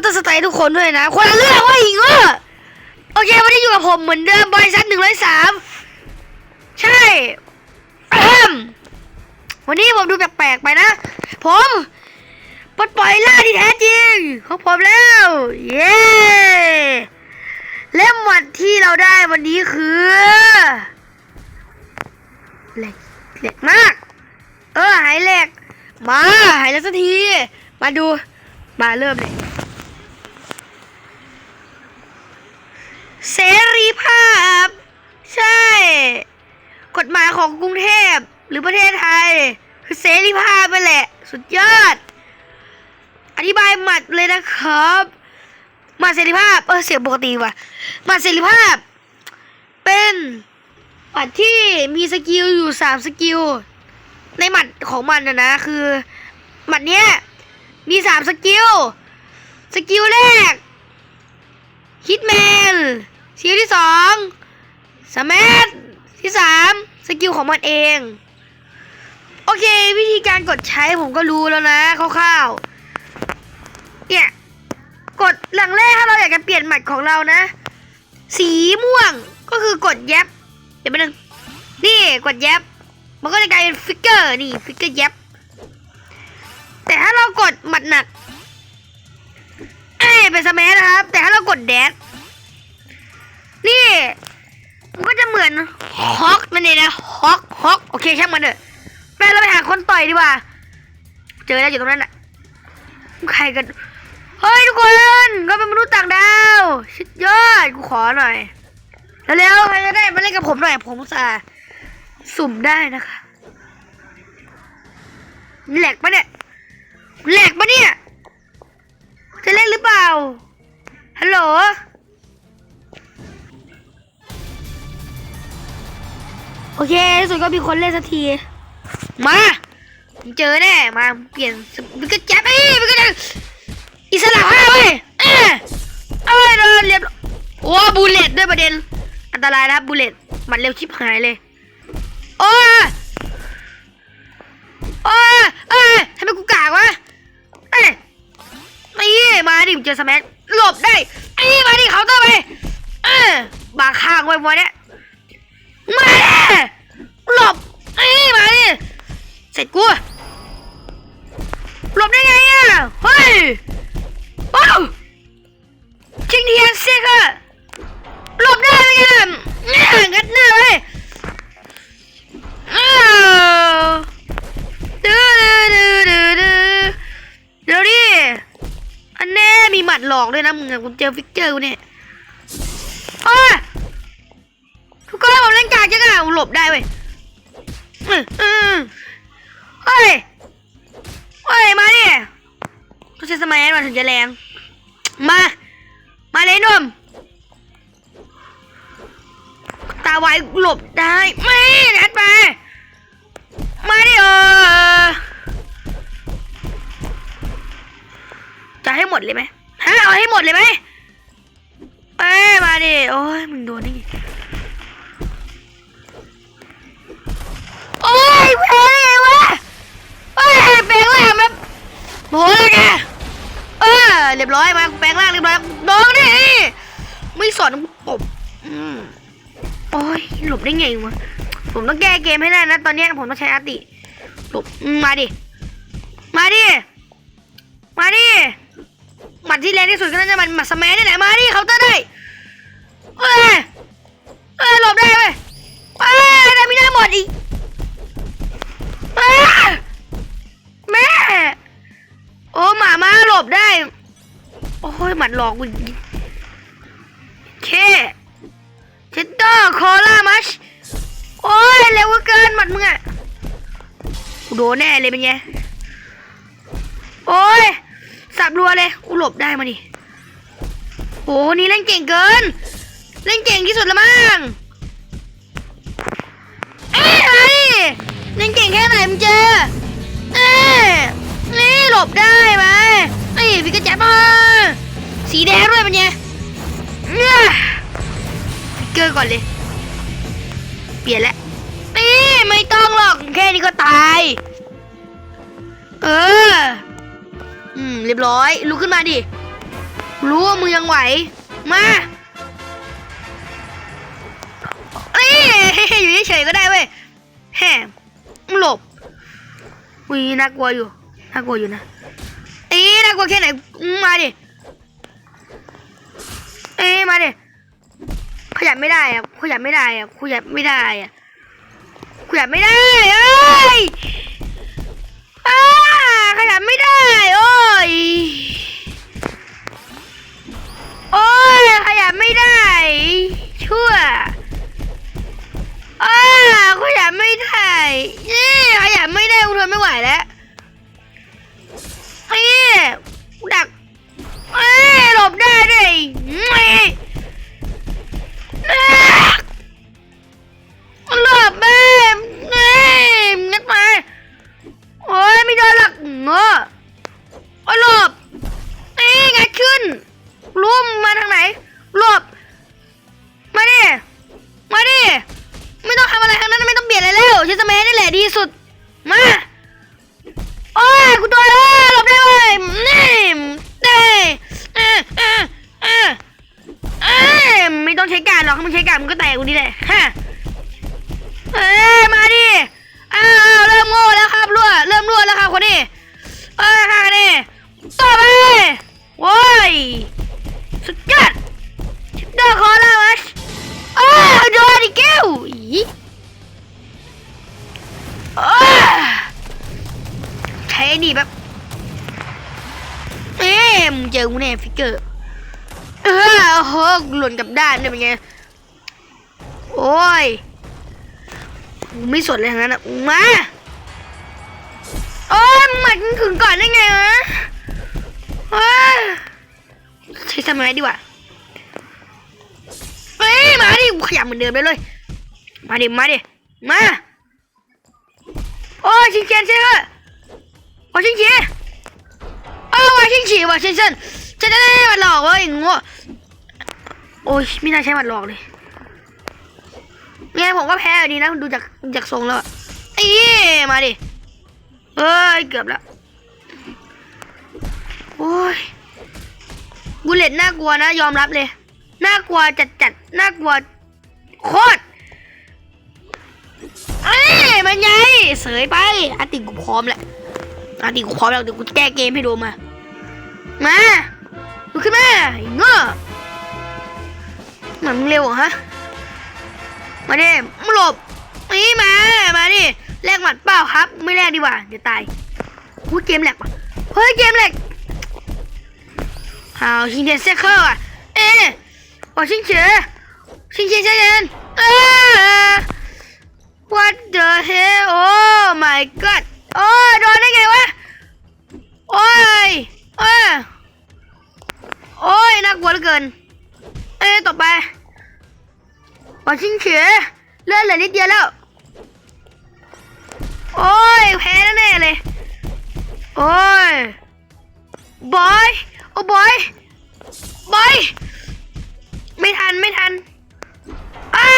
เตอร์สไตล์ทุกคนด้วยนะ คนละเรื่องว่าอีกเออโอเควันนี้อยู่กับผมเหมือนเดิมบริษัทหนึ่งร้อยสามใช่วันนี้ผมดูแปลกๆไปนะ ผมปลดปล่อยล่าที่แท้จริงของผมแล้ว เย้และหมัดที่เราได้วันนี้คือเหล็กเหล็กมาก เออหายเหล็ก มาหายแล้วสักที มาดู มาเริ่มเลย เสรีภาพ ใช่ กฎหมายของกรุงเทพหรือประเทศไทย คือเสรีภาพไปแหละ สุดยอด อธิบายหมัดเลยนะครับหมัดเสรีภาพเออเสียงปกติว่ะหมัดเสรีภาพ เป็นหมัดที่มีสกิลอยู่สามสกิลในหมัดของมันนะนะคือหมัดเนี้ยมีสามสกิลสกิลแรก ฮิตแมนสกิลที่สองสมัทที่สามสกิลของมันเอง โอเค วิธีการกดใช้ผมก็รู้แล้วนะคร่าวๆเนี่ยกดหลังแรกถ้าเราอยากจะเปลี่ยนหมัดของเรานะ สีม่วงก็คือกดแย็บเดี๋ยวไปบนึงนี่กดแย็บมันก็จะกลายเป็นฟิกเกอร์นี่ฟิกเกอร์แย็บแต่ถ้าเรากดหมัดหนัก เป็นสมัยนะครับ แต่ถ้าเรากดแดดนี่มันก็จะเหมือนฮอกนั่นเองนะฮอกฮอกโอเคช่างมันเถอะไปเราไปหาคนต่อยดีกว่า เจอแล้วอยู่ตรงนั้นน่ะใครกันเฮ้ยทุกคนก็เป็นมนุษย์ต่างดาวชุดยอดกูขอหน่อยเร็วใครจะได้มาเล่นกับผมหน่อยผมอุตส่าห์สุ่มได้นะคะแหลกปะเนี่ยแหลกปะเนี่ยจะเล่นหรือา ฮัลโหล โอเคสุดก็มีคนเล่นสักที มาผมเจอแน่ มาเปลี่ยนมันก็แจับเอ้ยมันก็จะอิสระภาเว้ยเอ้ยเอ้ยเดินเรียบโอ้บูเลตด้วยประเด็น อันตรายนะครับบูเลตมันเร็วชิบหายเลย โอ้ยโอ้ยเอ้ยทำไมกูกากวะ มาดิมเจอสแมัหลบได้ไอ้นี่มาดิเคาน์เตอร์ไปเออบางข้างไว้วันเนี้ยมาดิหลบไอ้นี่มาดิเสร็จกูหลบได้ไงอะเฮ้ยว้าวชิงเทียนเซ็กอะหลบได้ไหมอะเนี่ยงัดหน้าเลย ดหลอกด้วยนะมึงอะกูเจอฟิกเจอร์กูเนี่ยโอ้ยทุกคนผมเล่นกากจังอะกูหลบได้เว้ยเฮ้ยเฮ้ยมาดิต้องใช้สมัยนั้นถึงจะแรง มา มาเลยนุ่มตาไวหลบได้ไม่นัดไป มาดิเออจะให้หมดเลยไหม ฮะเอาให้หมดเลยไหมเอ้ยมาดิโอ้ยมึงโดนนี่โอ้ยแพ้ได้ไงวะเอ้ยแปลงร่างแบบโหเลยแกเออเรียบร้อยมาแปลงร่างเรียบร้อยโดนดิไม่สอนกูตบโอ้ยหลบได้ไงวะผมต้องแก้เกมให้ได้นะ ตอนนี้ผมต้องใช้อาติหลบมมาดิมาดิมาดิ หมัดที่แรงที่สุดก็น่าจะมันหมัดสแมันี่แหละมาดิเคาน์เตอร์ได้เอ้ยเอ้ยหลบได้เว้ยเอ้ยได้ไม่ได้หมดอีกเอ้ยแม่โอ้หมามาหลบได้ โอ้ยหมัดหลอกกูอีเคเชดเดอร์คอล่ามัชโอ้ยเร็วเกินหมัดมึงอะกูโดนแน่เลยเป็นไงโอ้ย บรัวเลยกูหลบได้มาดิโหนี่เล่นเก่งเกิน เล่นเก่งที่สุดละมั้งเอ้ยเล่นเก่งแค่ไหนมึงเจอเอ้ยนี่หลบได้ไหมไอ้ยพี่กระจับมาสีแดงด้วยเป็นเนี่ยฟิเกอร์ก่อนเลย เปลี่ยนแล้วไม่ต้องหรอกแค่นี้ก็ตาย เออ อืมเรียบร้อยลุกขึ้นมาดิรู้ว่ามึงยังไหว มาเอ้ยอยู่เฉยๆก็ได้เว้ยแฮมมึงหลบอุ้ยน่ากลัวอยู่น่ากลัวอยู่นะเอ้ยน่ากลัวแค่ไหนมาดิเอ้ยมาดิขยับไม่ได้อะขยับไม่ได้อะขยับไม่ได้อะขยับไม่ได้เอ้ย ขยับไม่ได้ โอ้ย โอ้ย ขยับไม่ได้ ชั่วอ้าขยับไม่ได้ยี่ขยับไม่ได้กูทนไม่ไหวแล้ว ใช้สมัยนี่สุด มึงเจอกูแน่ฟิกเกอร์เออโอ้โหหล่นกับด้านเนี่ยเป็นไงโอ้ยกูไม่สนเลยทั้งนั้นอะมาโอ้ยมึงหมัดมึงถึงก่อนได้ไงวะเฮ้ยใช้สมัยดีกว่าเฮ้ยมาดิขยับเหมือนเดิมได้เลย มาดิมาดิมาโอ้ยชิงเชียนใช่ไหมโอ้ชิงเชียน อ้ว่าชิงเชีว่าชิงเชียนจะได้มาหลอกเว้ยงัวโอ้ยไม่น่าใช้หมัดหลอกเลยเนี่ยผมก็แพ้อยู่ดีนะดูจากจากทรงแล้วอีมาดิเอ้ยเกือบแล้วโอ้ยบูเลตน่ากลัวนะ ยอมรับเลยน่ากลัวจัดจัดน่ากลัวโคตรเอ้ยมันไงเสยไปอาติกูพร้อมแล้วอาติกูพร้อมแล้วเดี๋ยวกูแก้เกมให้ดูมา มาลุกขึ้นมาไอ้เงาะหมืนมึงเร็วเหรอฮะ มาดิมึงหลบนี่มา มาดิแลกหมัดเปล่าครับ ไม่แลกดีกว่า เดี๋ยวตายกูเกมแหลกเฮ้ยเกมแหลกเอาชิงเทียนเซคเคอร์อะ เอ๊ะโอ้ชิงเฉยชิงเฉยนเซคเกอร์เออ what the hell oh my god โอ้โดนได้ไงวะ โอ้ย โอ้ยน่ากลัวเหลือเกิน เอ้ต่อไปปอชิงเฉยเลื่อนเลยนิดเดียวแล้ว โอ้ยแพ้แน่เลย โอ้ยบอยโอ้บอยบอยไม่ทันไม่ทันอ้า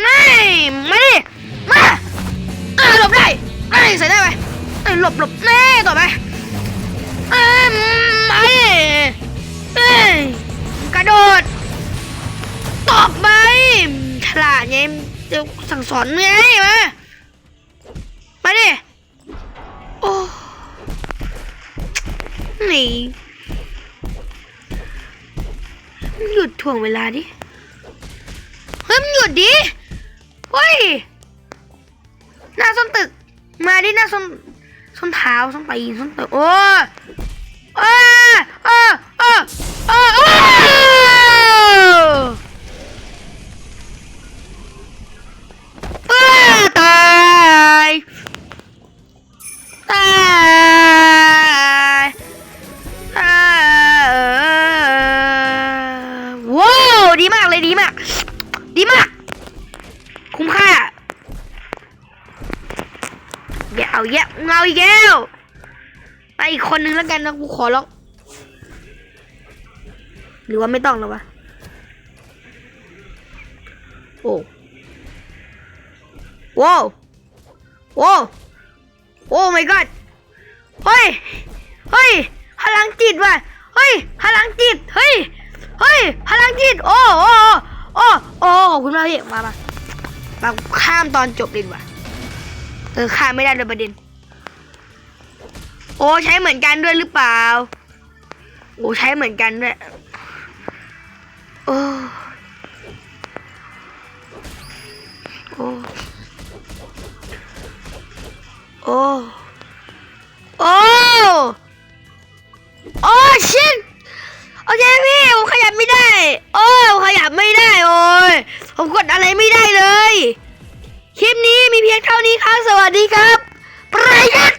ไม่ไม่มาหลบได้ไม่ใส่ได้ไหมหลบหลบแน่ต่อไป เดี๋ยวสั่งสอนไงมา มาดิ โอ้นี่หยุดถ่วงเวลาดิ เฮ้ยมึงหยุดดิ เฮ้ย หน้าส้นตึก มาดิหน้าส้นส้นเท้าส้นตีนส้นตึก โอ้โอ้ แล้วกันนะกูขอร้อง หรือว่าไม่ต้องแล้ววะ โอ้ว้าวโว้วโอ้ my god เฮ้ย เฮ้ย พลังจิตว่ะเฮ้ยฮ้ย พลังจิต เฮ้ย เฮ้ย พลังจิต โอ้โอ้โอ้โอ้ขอบคุณมากพี่ มามามาข้ามตอนจบดีกว่า เออ ข้ามไม่ได้เลยประเด็น โอ้ใช้เหมือนกันด้วยหรือเปล่า โอ้ใช้เหมือนกันด้วยโอ้โอ้โอ้โอ้โอ้ชินโอเคพี่ผมขยับไม่ได้ โอ้ขยับไม่ได้โอ้ยผมกดอะไรไม่ได้เลย คลิปนี้มีเพียงเท่านี้ครับ สวัสดีครับประยัด